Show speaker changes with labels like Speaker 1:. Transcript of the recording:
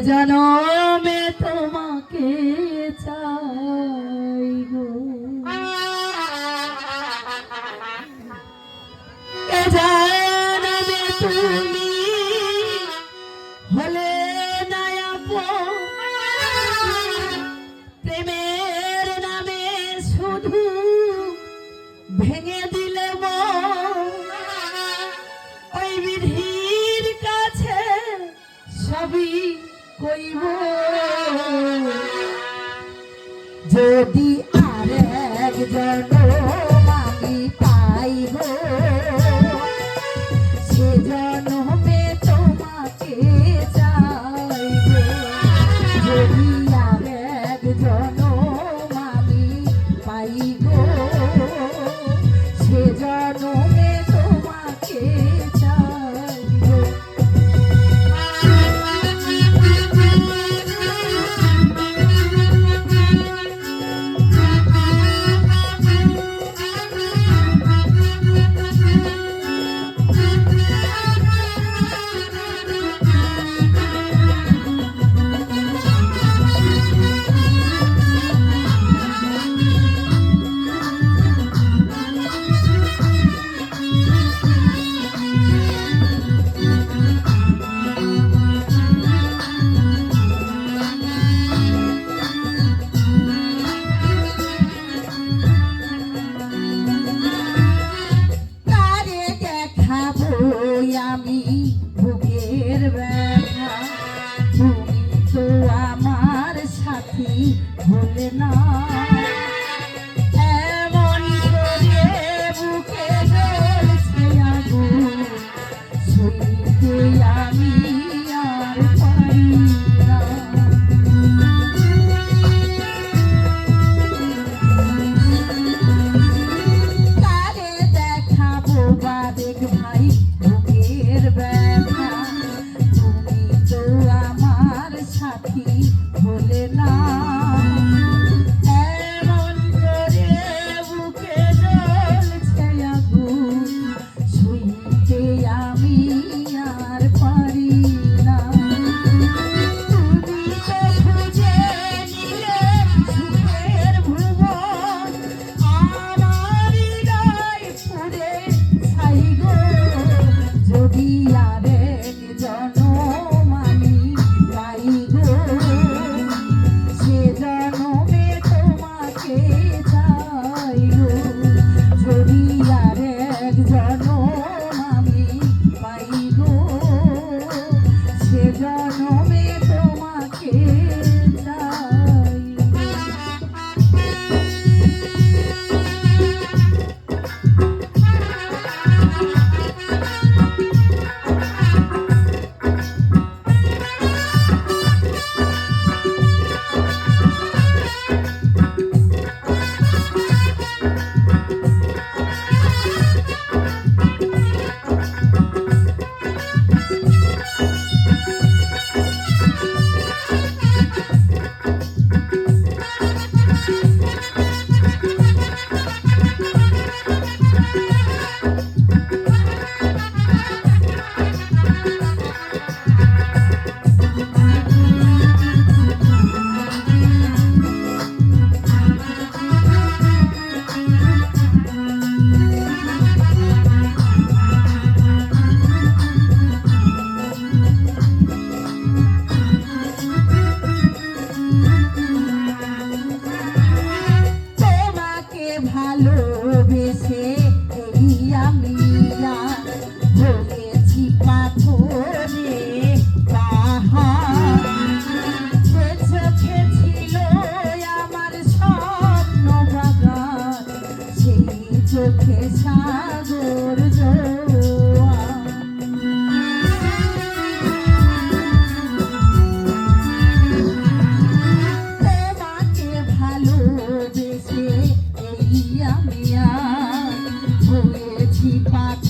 Speaker 1: যেন জনমে তোমাকে চাই গো। এ তুমি হলে প্রেমের নামে শুধু ভেঙে দিলে ওই বিধির কাছে সবই কইব যদি আরেক জন আমি বুকের ব্যথা। তুমি তো আমার সাথী ভুলে না। ভালোবেসে দিয়া মেয়া হয়েছি পাত